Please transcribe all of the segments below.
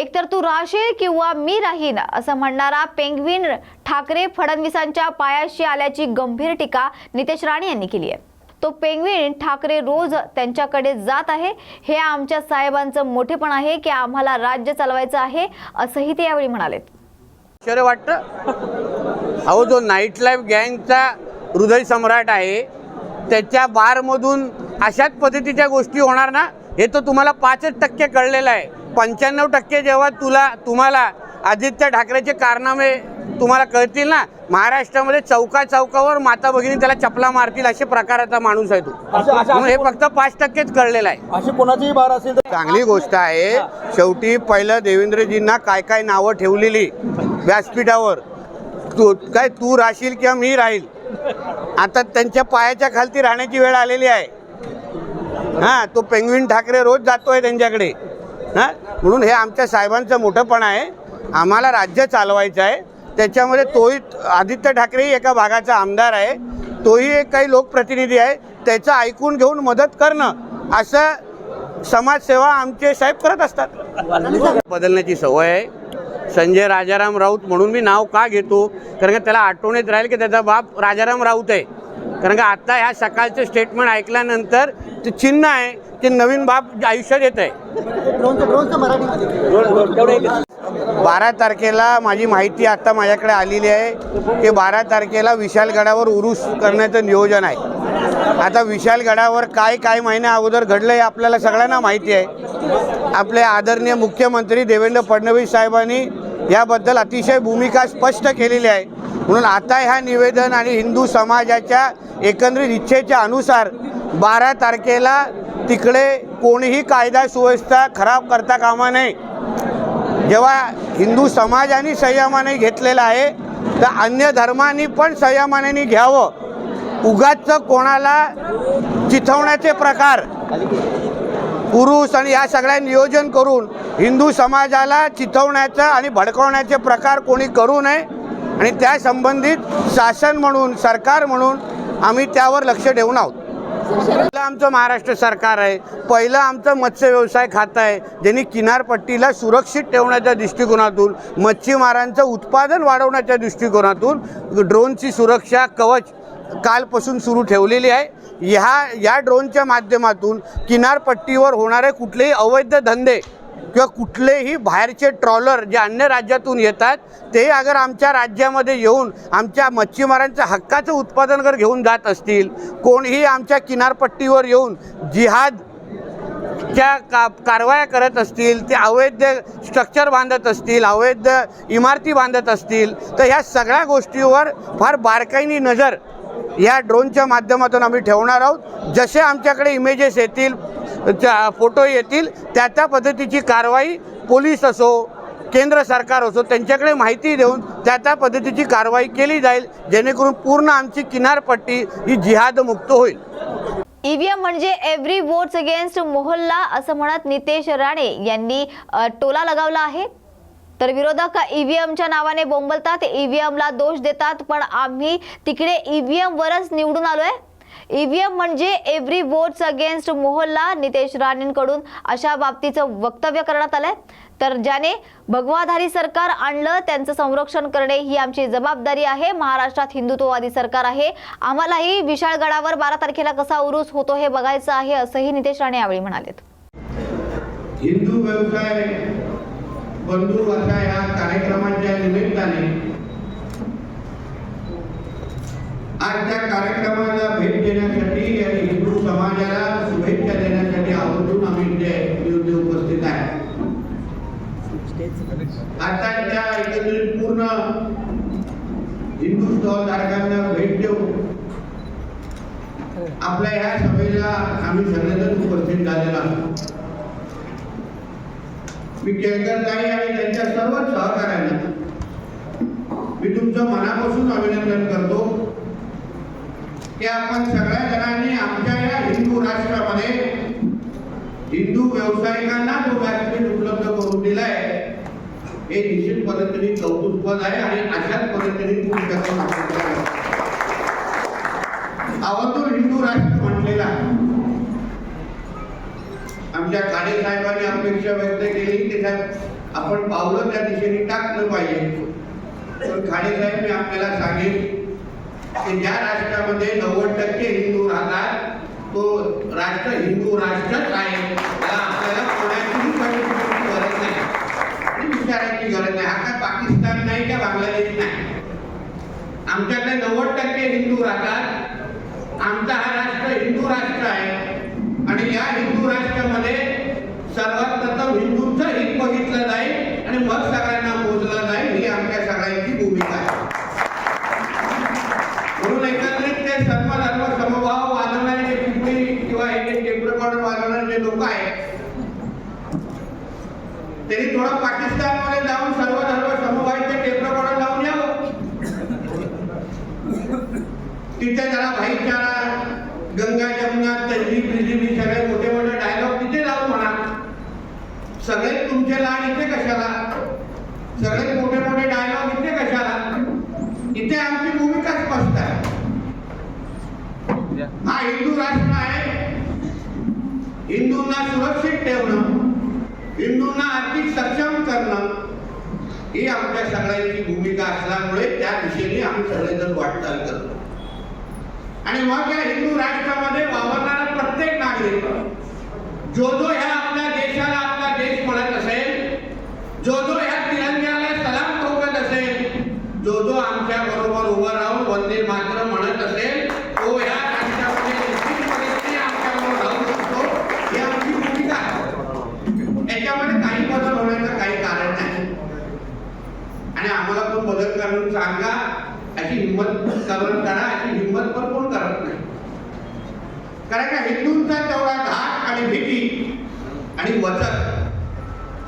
एकतर तू राहशील किंवा मी राहीन असं म्हणणारा पेंग्विन ठाकरे फडणवीसांच्या पायाशी आल्याची गंभीर टीका नितेश राणे यांनी केली आहे. तो पेंग्विन ठाकरे रोज त्यांच्याकडे जात आहे. हे आमच्या साहेबांचं मोठेपण आहे की आम्हाला राज्य चालवायचं आहे असंही ते यावेळी म्हणाले आश्चर्य वाटतं? अहो जो नाईट लाईफ गँगचा हृदय सम्राट आहे त्याच्या बारमधून अशाच पद्धतीच्या गोष्टी होणार ना? हे तर तुम्हाला पाचच टक्के कळलेलं आहे. पंच्याण्णव टक्के जेव्हा तुला तुम्हाला आदित्य ठाकरेचे कारनामे तुम्हाला कळतील ना महाराष्ट्रामध्ये चौका चौकावर माता भगिनी त्याला चपला मारतील असे प्रकाराचा माणूस आहे तो. हे फक्त पाच टक्केच कळलेलं आहे. अशी कोणाचीही बार असेल तर चांगली गोष्ट आहे शेवटी पहिलं देवेंद्रजींना काय काय नावं ठेवलेली व्यासपीठावर. तू काय तू राहशील किंवा मी राहील. आता त्यांच्या पायाच्या खालती राहण्याची वेळ आलेली आहे. हां तो पेंग्विन ठाकरे रोज जातो आहे त्यांच्याकडे. हां म्हणून हे आमच्या साहेबांचं मोठंपण आहे. आम्हाला राज्य चालवायचं आहे. त्याच्यामध्ये तोही आदित्य ठाकरेही एका भागाचा आमदार आहे. तोही एक काही लोकप्रतिनिधी आहे. त्याचं ऐकून घेऊन मदत करणं असं समाजसेवा आमचे साहेब करत असतात. बदलण्याची सवय आहे. संजय राजाराम राऊत म्हणून मी नाव का घेतो? कारण का त्याला आठवणीत राहील की त्याचा बाप राजाराम राऊत आहे. कारण का आता ह्या सकाळचं स्टेटमेंट ऐकल्यानंतर ते चिन्ह आहे ते नवीन बाप आयुष्यात येत आहे बारा तारखेला माझी माहिती आता माझ्याकडे आलेली आहे की बारा तारखेला विशालगडावर उरूस करण्याचं नियोजन आहे. आता विशालगडावर काय काय महिन्या अगोदर घडलं हे आपल्याला सगळ्यांना माहिती आहे. आपले आदरणीय मुख्यमंत्री देवेंद्र फडणवीस साहेबांनी याबद्दल अतिशय भूमिका स्पष्ट केलेली आहे. म्हणून आता ह्या निवेदन आणि हिंदू समाजाच्या एकंदरीत इच्छेच्या अनुसार बारा तारखेला तिकडे कोणीही कायदा सुव्यवस्था खराब करता कामा नये. जेव्हा हिंदू समाजाने संयमाने घेतलेला आहे तर अन्य धर्मांनी पण संयमाने घ्यावं. उगाच कोणाला चिथवण्याचे प्रकार. पुरुष आणि या सगळ्या नियोजन करून हिंदू समाजाला चिथवण्याचं आणि भडकवण्याचे प्रकार कोणी करू नये. आणि त्या संबंधित शासन म्हणून सरकार म्हणून आम्ही त्यावर लक्ष ठेवून आहोत. पहिलं आमचं महाराष्ट्र सरकार आहे. पहिलं आमचं मत्स्य व्यवसाय खातं आहे. ज्यांनी किनारपट्टीला सुरक्षित ठेवण्याच्या दृष्टिकोनातून मच्छीमारांचं उत्पादन वाढवण्याच्या दृष्टिकोनातून ड्रोनची सुरक्षा कवच कालपासून सुरू ठेवलेली आहे. ह्या या ड्रोनच्या माध्यमातून किनारपट्टीवर होणारे कुठलेही अवैध धंदे किंवा कुठलेही बाहेरचे ट्रॉलर जे अन्य राज्यातून येतात ते अगर आमच्या राज्यामध्ये येऊन आमच्या मच्छीमारांच्या हक्काचं उत्पादन जर घेऊन जात असतील कोणीही आमच्या किनारपट्टीवर येऊन जिहाद च्या का कारवाया करत असतील ते अवैध स्ट्रक्चर बांधत असतील अवैध इमारती बांधत असतील तर ह्या सगळ्या गोष्टीवर फार बारकाईने नजर या ड्रोनच्या माध्यमातून आम्ही ठेवणार आहोत. जसे आमच्याकडे इमेजेस येतील त्या- फोटो येतील त्या त्या पद्धतीची कारवाई पोलीस असो केंद्र सरकार असो त्यांच्याकडे माहिती देऊन त्या त्या पद्धतीची कारवाई केली जाईल जेणेकरून पूर्ण आमची किनारपट्टी ही जिहादमुक्त होईल. ईव्हीएम म्हणजे एव्हरी वोट्स अगेन्स्ट मोहल्ला असं म्हणत नितेश राणे यांनी टोला लगावला आहे. तर विरोधक ईव्हीएमच्या नावाने बोंबलतात ईव्हीएमला दोष देतात पण आम्ही तिकडे ईव्हीएम वरच निवडून आलोय. ईव्हीएम म्हणजे एव्हरी वोट्स अगेन्स्ट मोहल्ला नितेश राणेंकडून अशा बाबतीचं वक्तव्य करण्यात आलंय. तर ज्याने भगवाधारी सरकार आणलं त्यांचं संरक्षण करणे ही आमची जबाबदारी आहे. महाराष्ट्रात हिंदुत्ववादी सरकार आहे. आम्हालाही विशाळगडावर बारा तारखेला कसा उरूस होतो हे बघायचं आहे असंही नितेश राणे यावेळी म्हणालेत. हिंदू व्यवसाय बंधू अशा या कार्यक्रमाच्या निमित्ताने आज त्या कार्यक्रमाला भेट देण्यासाठी आणि हिंदू समाजाला शुभेच्छा देण्यासाठी आवर्जून आम्ही इथे इथे उपस्थित आहे. आता त्या एकत्रित पूर्ण हिंदू स्थळधारकांना भेट देऊन आपल्या या सभेला आम्ही सगळ्यांनाच उपस्थित झालेलो आहोत. मी केळकर ताई आणि त्यांच्या सर्व सहकार्यांना मी तुमचं मनापासून अभिनंदन करतो. की आपण सगळ्या जणांनी आमच्या या हिंदू राष्ट्रामध्ये हिंदू व्यावसायिकांना जो व्यासपीठ उपलब्ध करून दिलाय. हे निश्चित पद्धतीने कौतुकपद आहे आणि अशाच पद्धतीने अवतूर हिंदू राष्ट्र म्हटलेला आमच्या काळे साहेबांनी अपेक्षा व्यक्त केली की आपण पावलं त्या दिशेने टाकलं पाहिजे. पण खाडे साहेब मी आपल्याला सांगेल की ज्या राष्ट्रामध्ये नव्वद टक्के हिंदू राहतात तो राष्ट्र हिंदू राष्ट्रच आहे. त्याला आपल्याला कोणाचीही कमिटीची गरज नाही. विचारायची गरज नाही. हा काय पाकिस्तान नाही का बांगलादेश नाही? आमच्याकडे नव्वद टक्के हिंदू राहतात. आमचा हा राष्ट्र हिंदू राष्ट्र आहे. आणि या हिंदू राष्ट्रामध्ये सर्वात प्रथम हिंदूंचं हित बघितलं जाईल. आणि मग सगळ्यांना मोजलं जाईल ही आमच्या सगळ्यांची भूमिका आहे म्हणून एकत्रित ते सर्व धर्म समभाव वाजवणारे जे पिंपरी किंवा हे जे टेप रेकॉर्डर वाजवणारे जे लोक आहेत त्यांनी थोडं पाकिस्तानमध्ये जाऊन सर्व धर्म समभावाचे टेप रेकॉर्डर लावून यावं हो. तिथे जरा भाईचारा गंगा जमुना तंजी पृथ्वी सगळे मोठे मोठे डायलॉग तिथे जाऊन म्हणा सगळे तुमचे लाड इथे कशाला? सगळे मोठे मोठे डायलॉग इथे कशाला? इथे आमची भूमिका स्पष्ट आहे. हा हिंदू राष्ट्र आहे. हिंदूंना सुरक्षित ठेवणं. हिंदूंना आर्थिक सक्षम करणं ही आमच्या सगळ्यांची भूमिका असल्यामुळे त्या दिशेने आम्ही सगळेजण वाटचाल करतो. आणि मग या हिंदू राष्ट्रामध्ये वावरणारा प्रत्येक नागरिक जो जो ह्या आपल्या देशाला आपला देश म्हणत असेल जो जो ह्या तिरंग्याला सलाम ठोकत असेल जो जो आमच्या बरोबर उभं राहून वंदे मात्र म्हणत असेल तो ह्या राष्ट्रामध्ये निश्चितपणे आमच्या बरोबर राहू शकतो ही आमची भूमिका आहे याच्यामध्ये काही बदल होण्याचं काही कारण नाही आणि आम्हाला पण बदल करून सांगा अशी हिंमत करून करा अशी हिंमत पण कोण करत नाही कारण का हिंदूंचा तेवढा घाट आणि भीती आणि वचन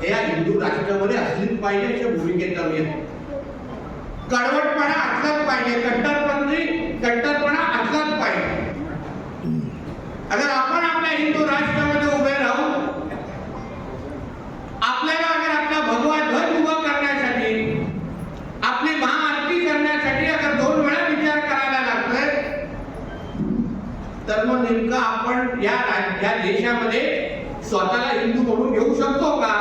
हे या हिंदू राष्ट्रामध्ये असलीच पाहिजे अशा भूमिकेत जाऊया कडवटपणा असलाच पाहिजे. कट्टरपंथी कट्टर असलाच पाहिजे अगर आपण आपल्या हिंदू राष्ट्रामध्ये उभे राहू आपल्याला अगर आपला भगवा ध्वज उभा करण्यासाठी आपली महाआरती करण्यासाठी अगर दोन वेळा विचार करायला लागतोय तर मग नेमकं आपण या या देशामध्ये स्वतःला हिंदू म्हणून घेऊ शकतो का?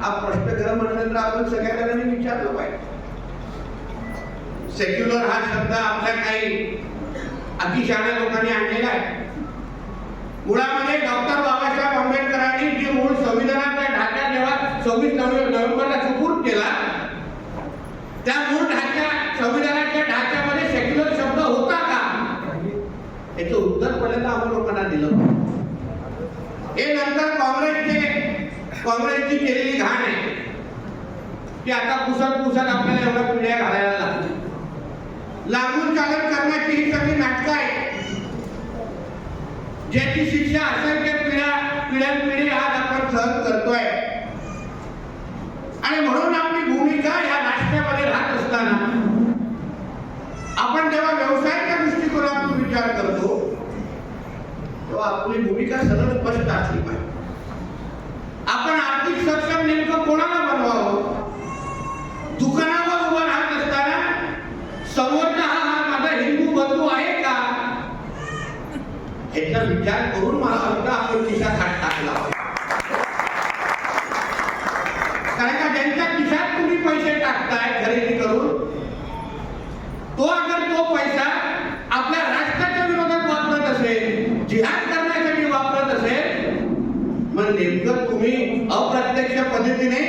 हा प्रश्न खरं म्हणलं आपण सगळ्या जणांनी विचारलं पाहिजे. सेक्युलर हा शब्द आपल्या काही अतिशहाण्या लोकांनी आणलेला आहे. मुळामध्ये डॉक्टर बाबासाहेब आंबेडकरांनी जे मूळ संविधानाचा ढाचा जेव्हा सव्वीस नोव्हेंबरला सुपूर्द केला त्या मूळ ढाच्या संविधानाच्या ढाच्यामध्ये सेक्युलर शब्द होता का याचं उत्तर पहिल्यांदा आपण लोकांना दिलं. हे नंतर काँग्रेसचे काँग्रेसची केलेली घाण आहे. की आता पुसत पुसत आपल्याला एवढ्या पिढ्या घालायला लागतात लागून चालन करण्याची ही सगळी नाटकं आहेत. ज्याची शिक्षा असंख्य पिढ्या पिढ्यानपिढी आज आपण सहन करतोय. आणि म्हणून आपली भूमिका या राष्ट्रामध्ये राहत असताना आपण जेव्हा व्यवसायाच्या दृष्टिकोनातून विचार करतो तेव्हा आपली भूमिका सरळ स्पष्ट असली पाहिजे. आपण आर्थिक सक्षम नेमकं कोणाला बनवा दुकानावर उभं राहत असताना समोरचा हा हा माझा हिंदू बंधू आहे का ह्याचा विचार करून मला वाटतं आपण खिशात हात टाकला पाहिजे. कारण का ज्यांच्या खिशात तुम्ही पैसे टाकताय खरेदी करून तो अगर तो पैसा आपल्या राष्ट्राच्या विरोधात वापरत असेल जिहाद करण्यासाठी वापरत असेल मग नेमकं तुम्ही अप्रत्यक्ष पद्धतीने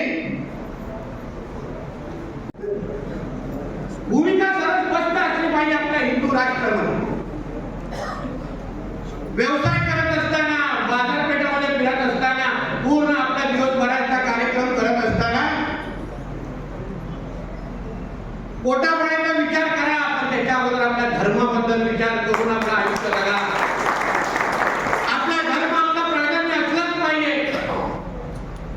भूमिका सरळ स्पष्ट असली पाहिजे आपल्या हिंदू राष्ट्रामध्ये व्यवसाय करत असताना बाजारपेठामध्ये फिरत असताना पूर्ण आपल्या दिवसभराचा कार्यक्रम करत असताना पोटापाण्याचा विचार करा आपण त्याच्या अगोदर आपल्या धर्माबद्दल विचार करून आपलं आयुष्य जगा आपला धर्म आपला प्राधान्य असलाच पाहिजे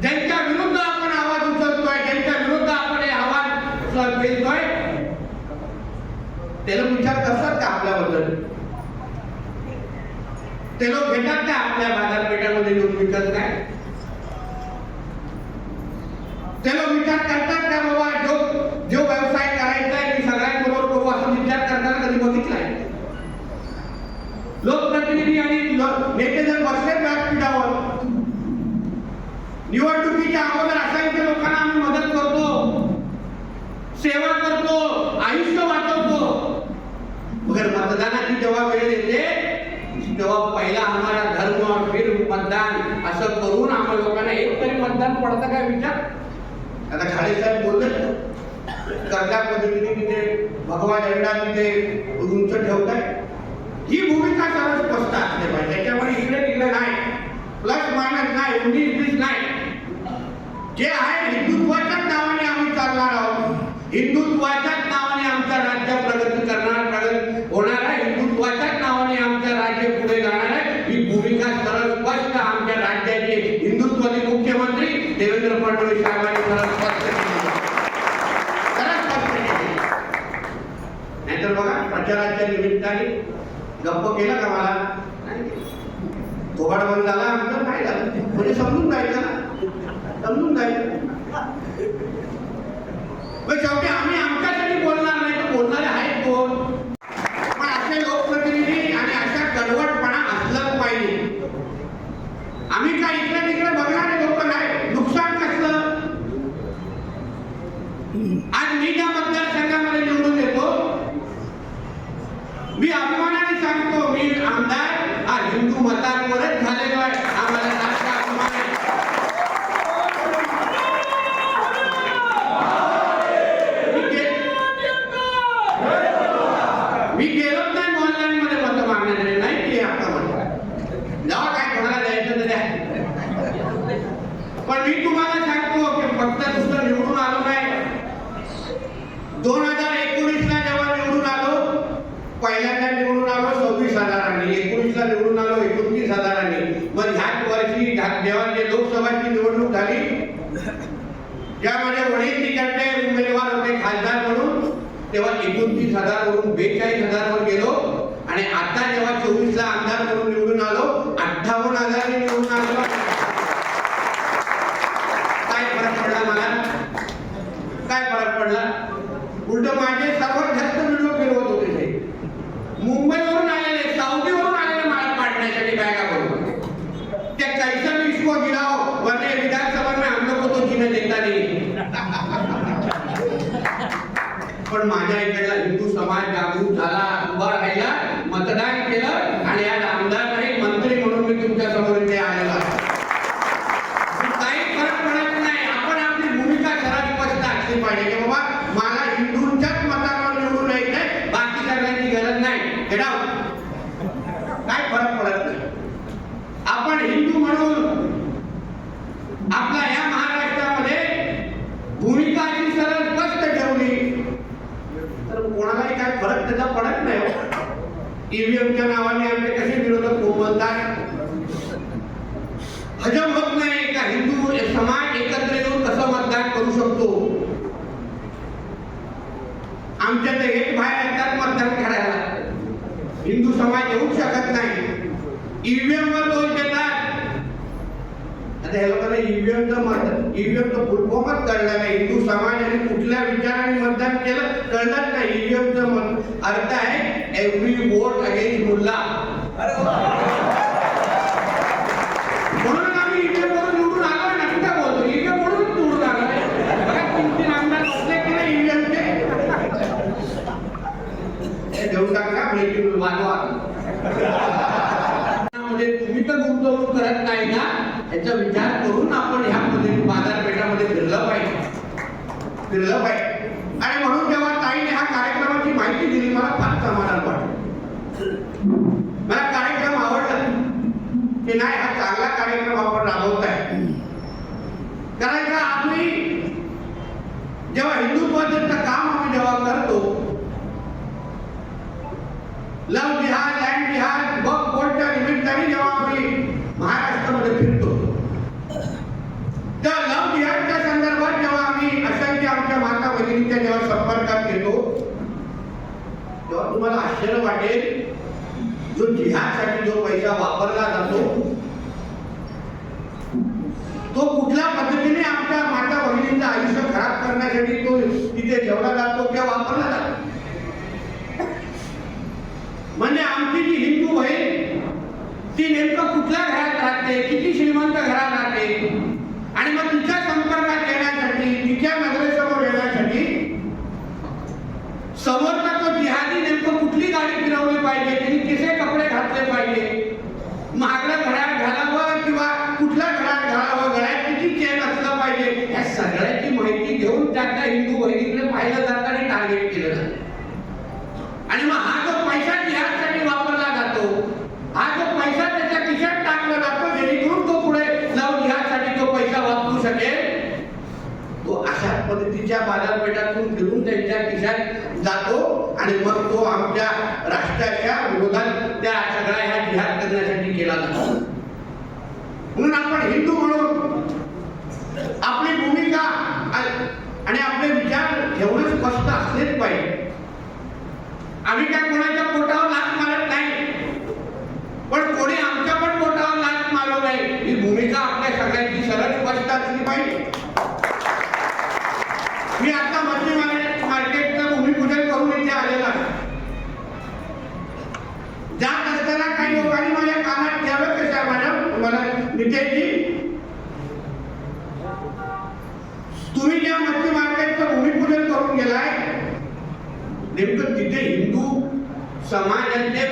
ज्यांच्या विरुद्ध आपण आवाज उचलतोय ज्यांच्या विरुद्ध आपण हे आवाज पेलतोय ते लोक विचार करतात का आपल्याबद्दल ते लोक घेतात का आपल्या बाजारपेठामध्ये येऊन विकत काय ते लोक विचार करतात का बाबा? जो जो व्यवसाय करायचा आहे मी सगळ्यांबरोबर करू असा विचार करताना कधी बघितलाय लोकप्रतिनिधी आणि नेते जर बसले व्यासपीठावर निवडणुकीच्या अगोदर असंख्य लोकांना आम्ही मदत करतो सेवा करतो आयुष्य वाचवतो. मगर मतदानाची जेव्हा वेळ येते तेव्हा पहिला आम्हाला धर्म फिर मतदान असं करून आम्हा लोकांना एक तरी मतदान पडतं काय विचार? आता खाडे साहेब बोलले कर्जा पद्धतीने तिथे भगवा झेंडा तिथे उंच ठेवताय. ही भूमिका सर्व स्पष्ट असली पाहिजे. त्याच्यामुळे इकडे तिकडे नाही. प्लस मायनस नाही. उन्नीस बीस नाही. जे आहे हिंदुत्वाच्याच नावाने आम्ही चालणार आहोत. हिंदुत्वाच्या नावाने आमचं राज्य प्रगती करणार प्रगत होणार आहे हिंदुत्वाच्याच नावाने आमचं राज्य पुढे जाणार आहे ही भूमिका सरळ स्पष्ट आमच्या राज्याचे हिंदुत्वाचे मुख्यमंत्री देवेंद्र फडणवीस साहेबांनी सरळ स्पष्ट केली सरळ स्पष्ट केली नाहीतर बघा प्रचाराच्या निमित्ताने गप्प केलं का मला नाही केलं. थोबाड बंद झाला आमचं काय झालं म्हणजे समजून जायचं ना समजून जायचं पण शेवटी आम्ही आमच्यासाठी बोलणार नाही तर बोलणारे आहेत कोण पण असे लोकप्रतिनिधी आणि अशा कडवटपणा असलंच पाहिजे आम्ही काय इकडे तिकडे बघणारे लोक नाही नुकसान कसलं आज मी ज्या मतदारसंघामध्ये निवडून येतो मी अभिमानाने सांगतो मी आमदार हा हिंदू मतांवरच झालेलो आहे आम्हाला जास्त अभिमान आहे मी गे- मी गेलोच नाही मोहल्ल्यांमध्ये मत मागण्याकडे नाही की आता म्हणतो जेव्हा काय कोणाला द्यायचं तरी आहे. पण मी तुम्हाला सांगतो की फक्त नुसतं निवडून आलो नाही दोन हजार एकोणीसला जेव्हा निवडून आलो पहिल्यांदा निवडून आलो सव्वीस हजारांनी एकोणीसला निवडून आलो एकोणतीस हजारांनी मग ह्याच वर्षी ह्या- जेव्हा जे लोकसभाची निवडणूक झाली ज्यामध्ये वडील तिकडचे उमेदवार होते खासदार म्हणून तेव्हा एकोणतीस हजार वरून बेचाळीस हजार वर गेलो आणि आता जेव्हा चोवीस ला आमदार म्हणून निवडून आलो अठ्ठावन्न हजारांनी निवडून आलो काय फरक पडला मला काय फरक पडला उलट माझे सर्वात जास्त व्हिडिओ फिरवत होते ते मुंबईवरून आलेले साऊदीवरून आलेले मला पाडण्यासाठी बॅगा बरोबर ते कैसा भी इसको गिराओ वरने विधानसभा में हम लोग को तो जीने देता नहीं पण माझ्या इकडला हिंदू समाज जागृत झाला उभा राहिला मतदान केलं आणि आज आमदार नाही मंत्री म्हणून मी तुमच्यासमोर इथे आलेलो आहे काही फरक पडत नाही आपण आपली भूमिका सरळ स्पष्ट असली पाहिजे की बाबा मला हिंदूंच्याच मतावर निवडून यायचंय बाकी करण्याची गरज नाही. काय फरक पडत नाही. आपण हिंदू म्हणून आपल्या या महाराष्ट्रामध्ये भूमिका अशी सरळ स्पष्ट ठेवली. तर कोणालाही काय फरक त्याचा पडत नाही हो. ईव्हीएमच्या नावाने आमचे कसे विरोधक बोलतात हजम होत नाही का हिंदू समाज एकत्र येऊन कसं मतदान करू शकतो आमच्या तर एक बाहेर येतात मतदान करायला हिंदू समाज येऊ शकत नाही. ईव्हीएम वर दोष देतात आता हे लोकांना ईव्हीएमचं मत ईव्हीएमचं फुलफॉर्मच कळलं नाही. हिंदू समाज आणि कुठल्या विचाराने मतदान केलं कळलंच नाही. ईव्हीएमचं मत. अर्थ आहे एव्हरी वोट अगेन्स्ट मुल्ला. अरे आम्ही ईव्हीएम वरून निवडून आलोय ना कुठे बोलतो ईव्हीएम वरून निवडून आलोय बघा तीन तीन आमदार बसले की नाही ईव्हीएमचे हे देऊन टाका ब्रेकिंग वाजवा मध्ये तुम्ही तर गुंतवणूक करत नाही ना याचा विचार करून आपण ह्या पद्धतीने बाजारपेठामध्ये फिरलं पाहिजे फिरलं पाहिजे आणि म्हणून जेव्हा ताईने ह्या कार्यक्रमाची माहिती दिली मला फार समाधान वाटलं. मला कार्यक्रम आवडला. की नाही हा चांगला कार्यक्रम आपण राबवत आहे. कारण का आम्ही जेव्हा हिंदुत्वाचं काम आम्ही जेव्हा करतो लव जिहाद लँड जिहाद बग बोटच्या निमित्ताने जेव्हा आम्ही महाराष्ट्रामध्ये फिरतो त्या लव जिहादच्या संदर्भात जेव्हा आम्ही असंख्य आमच्या माता भगिनींच्या जेव्हा संपर्कात येतो तेव्हा तुम्हाला आश्चर्य वाटेल जो जिहादसाठी जो पैसा वापरला जातो तो कुठल्या पद्धतीने आमच्या माता भगिनींचं आयुष्य खराब करण्यासाठी तो तिथे ठेवला जातो किंवा वापरला जातो? म्हणजे आमची जी हिंदू बहीण ती नेमकं कुठल्या घरात राहते किती श्रीमंत घरात राहते आणि मग तिच्या संपर्कात येण्यासाठी तिच्या नजरेसमोर येण्यासाठी घेऊन त्यांना हिंदू बहिणीकडे पाहिलं जातं आणि टार्गेट केलं जातं. आणि मग हा जो पैसा जिहादसाठी वापरला जातो हा जो पैसा त्याच्या खिशात टाकला जातो जेणेकरून तो पुढे जाऊन जिहादसाठी तो पैसा वापरू शकेल तो अशा पद्धतीच्या बाजारपेठातून फिरून त्यांच्या खिशात जातो आणि मग तो आमच्या राष्ट्राच्या विरोधात त्या सगळ्या ह्या जिहाद करण्यासाठी केला जातो. म्हणून आपण हिंदू म्हणून आपली भूमिका आणि आपले विचार ठेवणं स्पष्ट असलेच पाहिजे आम्ही काय कोणाच्या पोटावर लाच मारत नाही. पण कोणी आमच्या पण पोटावर लाच मारू नये ही भूमिका आपल्या सगळ्यांची सरळ स्पष्ट असली पाहिजे. इथे हिंदू समाजाचे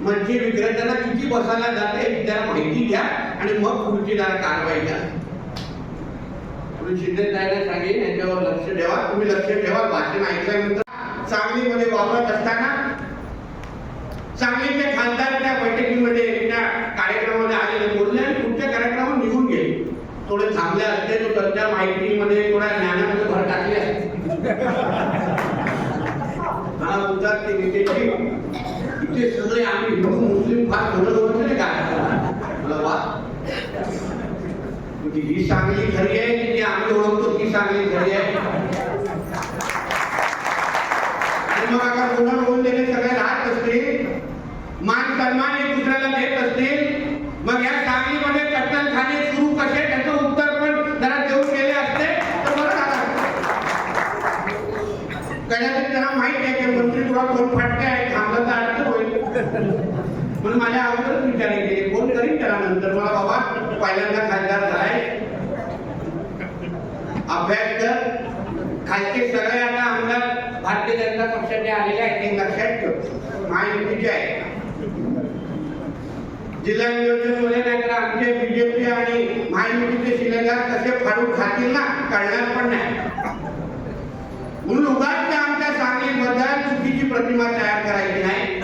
मच्छी म्हणजे विक्रेत्यांना किती बसायला जाते त्याला माहिती द्या आणि मग पुढची कारवाई करा. सांगेन याच्यावर लक्ष ठेवा. तुम्ही लक्ष ठेवा. भाषण ऐकल्यानंतर सांगलीमध्ये असताना सांगलीचे खासदार त्या बैठकीमध्ये त्या कार्यक्रमामध्ये आलेले बोलले आणि पुढच्या कार्यक्रमावर निघून गेले. थोडे थांबले असते तो त्यांच्या माहितीमध्ये थोड्या ज्ञानामध्ये भर टाकले असते. मला बोलतात की नितेशजी इथे सगळे आम्ही हिंदू मुस्लिम फार थोडं थोडं नाही काय मला वा म्हणजे ही सांगली खरी आहे की जी आम्ही ओळखतो ती सांगली खरी आहे? आणि मग आता कोणा बोलून देणे सगळे राहत असतील मान सन्मान एक दुसऱ्याला देत असतील मग या सांगलीमध्ये कत्तलखाने सुरू कसे त्याचं उत्तर पण जरा देऊन गेले असते तर बरं झालं असतं. कदाचित त्यांना माहीत आहे की मंत्री तुला दोन फटके आहेत थांबलं तर अर्थ होईल म्हणून माझ्या अगोदरच विचार केले कोण करीन त्याला नंतर मला बाबा पहिल्यांदा खासदार झालाय अभ्यास कर खालचे सगळे आता आमदार भारतीय जनता पक्षाचे आलेले आहेत हे लक्षात ठेव महायुतीचे आहे जिल्हा नियोजनमध्ये नाही आमचे बीजेपी आणि महायुतीचे शिलेदार तसे फाडून खातील ना? कळणार पण नाही. म्हणून उगाच आमच्या सांगलीबद्दल चुकीची प्रतिमा तयार करायची नाही.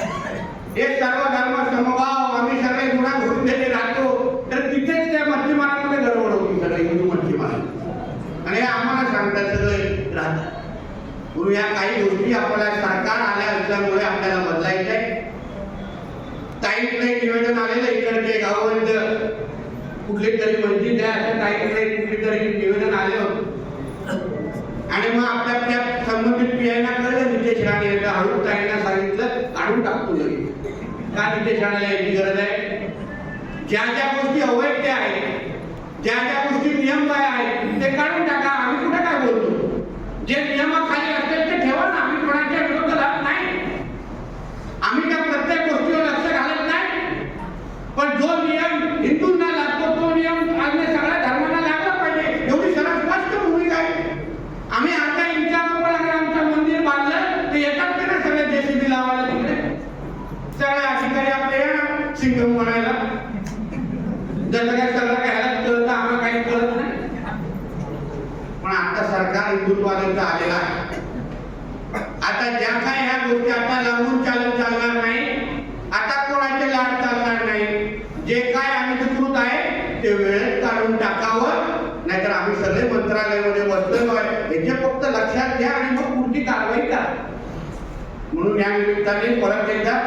हे सर्व धर्म समभाव आम्ही सगळे गुन्हा घडून त्याने राहतो. तर तिथेच त्या मच्छीमारांमध्ये गडबड होती सगळे हिंदू मच्छीमार आणि हे आम्हाला सांगतात सगळे राहतात. म्हणून या काही गोष्टी आपल्याला सरकार आल्या असल्यामुळे आपल्याला बदलायच्या. आहे नाही निवेदन आलेलं इकडचे गावामध्ये कुठली तरी मंजित द्या टाईट ताईकडे कुठली तरी निवेदन आले आणि मग आपल्या आपल्या संबंधित पीआयना कळलं नितेश राणे यांना हळूच ताईंना सांगितलं काढून टाकतो लगेच. का नितेश राणेला याची गरज आहे? ज्या ज्या गोष्टी अवैध आहेत ज्या ज्या गोष्टी काय आहेत ते काढून टाक आम्ही कुठे काय बोलतो जे नियमाखाली असेल ते ठेवा ना आम्ही कोणाच्या विरोधात नाही आम्ही त्या प्रत्येक गोष्टीवर लक्ष घालत नाही पण जो नियम हिंदूंना लागतो तो नियम अन्य सगळ्या धर्मांना लागला पाहिजे एवढी सरळ स्पष्ट भूमिका आहे आम्ही आता इंचावर पण अगर आमचं मंदिर बांधलं तर येतात की ना सगळे जेसीबी लावायला तिकडे सगळे अधिकारी आपले या सिंगम म्हणायला जसं काय सगळं घ्यायला कळतं आम्हाला काही कळत नाही पण आता सरकार आलेला आहे. आता ज्या काही ह्या गोष्टी आता लांबून चालत चालणार नाही आता कोणाचे लाड चालणार नाही. जे काय आम्ही आहे ते वेळेत काढून टाकावं. नाहीतर आम्ही सगळे मंत्रालयामध्ये बसलेलो आहे. याचे फक्त लक्षात घ्या आणि मग पुढची कारवाई करा. म्हणून या निमित्ताने परत एकदा